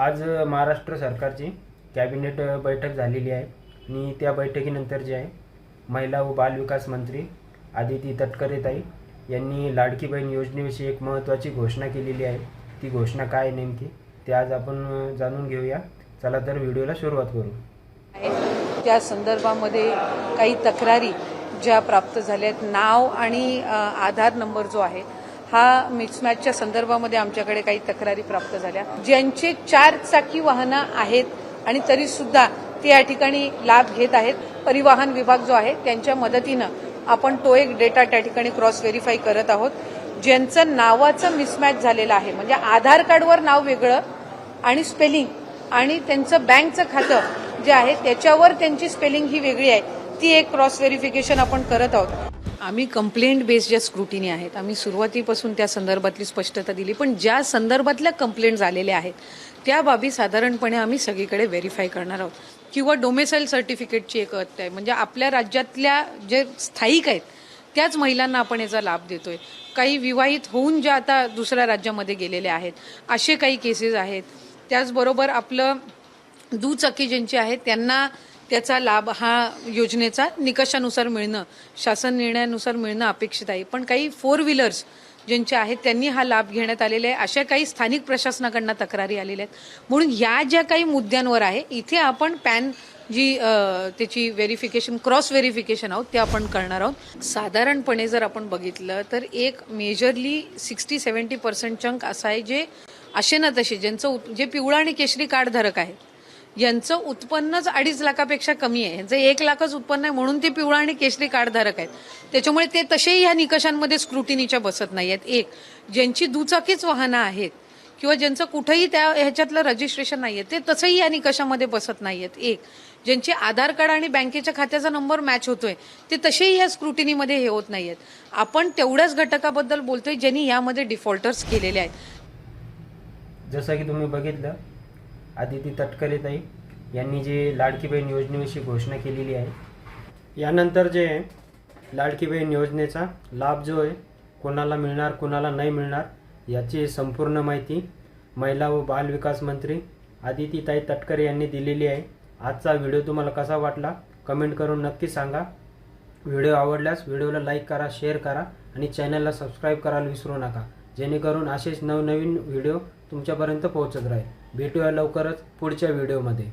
आज महाराष्ट्र सरकारची कॅबिनेट बैठक झालेली आहे. आणि त्या बैठकीनंतर जे आहे महिला व बालविकास मंत्री आदिती तटकरेताई यांनी लाडकी बहीण योजनेविषयी एक महत्त्वाची घोषणा केलेली आहे. ती घोषणा काय आहे नेमकी ते आज आपण जाणून घेऊया. चला तर व्हिडिओला सुरुवात करू. त्या संदर्भामध्ये काही तक्रारी ज्या प्राप्त झाल्यात नाव आणि आधार नंबर जो आहे हा मिसमॅचच्या संदर्भामध्ये आमच्याकडे काही तक्रारी प्राप्त झाल्या. ज्यांचे चार चाकी वाहनं आहेत आणि तरी सुद्धा ते या ठिकाणी लाभ घेत आहेत. परिवहन विभाग जो आहे त्यांच्या मदतीनं आपण तो एक डेटा त्या ठिकाणी क्रॉस व्हेरीफाय करत आहोत. ज्यांचं नावाचं मिसमॅच झालेलं आहे म्हणजे आधार कार्डवर नाव वेगळं आणि स्पेलिंग आणि त्यांचं बँकचं खातं जे आहे त्याच्यावर त्यांची स्पेलिंग ही वेगळी आहे. ती एक क्रॉस व्हेरिफिकेशन आपण करत आहोत. आम्ही कंप्लेंट बेस्ड ज्या स्क्रुटिनी आहेत आम्ही सुरुवातीपासून त्या संदर्भातली स्पष्टता दिली पण ज्या संदर्भातल्या कंप्लेंट झालेल्या आहेत त्या बाबी साधारणपणे आम्ही सगळीकडे व्हेरीफाय करणार आहोत. किंवा डोमेसाईल सर्टिफिकेटची एक अट आहे म्हणजे आपल्या राज्यातल्या जे स्थायिक आहेत त्याच महिलांना आपण याचा लाभ देतोय. काही विवाहित होऊन ज्या आता दुसऱ्या राज्यामध्ये गेलेल्या आहेत असे काही केसेस आहेत. त्याचबरोबर आपलं दुचाकी ज्यांची आहेत त्यांना त्याचा लाभ हा योजनेचा निकषानुसार मिळणं शासन निर्णयानुसार मिळणं अपेक्षित आहे. पण काही फोर व्हीलर्स ज्यांचे आहेत त्यांनी हा लाभ घेण्यात आलेला आहे. अशा काही स्थानिक प्रशासनाकडनं तक्रारी आलेल्या आहेत. म्हणून या ज्या काही मुद्द्यांवर आहे इथे आपण पॅन जी त्याची व्हेरिफिकेशन क्रॉस व्हेरिफिकेशन आहोत ते आपण करणार आहोत. साधारणपणे जर आपण बघितलं तर एक majorly sixty seventy percent chunk असा आहे जे असे ना तसे ज्यांचं उत- जे पिवळा आणि केशरी कार्डधारक आहेत यांचं उत्पन्नच अडीच लाखापेक्षा कमी आहे. यांचं एक लाखच उत्पन्न आहे म्हणून ते पिवळा आणि केशरी कार्डधारक आहेत. त्याच्यामुळे ते तसेही ह्या निकषांमध्ये स्क्रुटिनीच्या बसत नाही आहेत. एक ज्यांची दुचाकीच वाहनं आहेत किंवा ज्यांचं कुठंही त्या ह्याच्यातलं रजिस्ट्रेशन नाही आहे ते तसंही या निकषामध्ये बसत नाही आहेत. एक ज्यांचे आधार कार्ड आणि बँकेच्या खात्याचा नंबर मॅच होतोय ते तसेही या स्क्रुटिनीमध्ये हे होत नाही आहेत. आपण तेवढ्याच घटकाबद्दल बोलतोय ज्यांनी यामध्ये डिफॉल्टर्स केलेले आहेत. जसं की तुम्ही बघितलं आदिती तटकरेताई यांनी जे लाडकी बहीण योजनेविषयी घोषणा केलेली आहे यानंतर जे आहे, लाडकी बहीण योजनेचा लाभ जो आहे कोणाला मिळणार कोणाला नाही मिळणार याची संपूर्ण माहिती महिला व बाल विकास मंत्री आदितीताई तटकरे यांनी दिलेली आहे. आजचा व्हिडिओ तुम्हाला कसा वाटला कमेंट करून नक्की सांगा. व्हिडिओ आवडल्यास व्हिडिओला लाईक करा शेअर करा आणि चॅनलला सबस्क्राईब करायला विसरू नका. जेणेकरून असेच नवनवीन व्हिडिओ तुमच्यापर्यंत पोहोचत राहील. भेटूया लवकरच पुढच्या व्हिडिओमध्ये.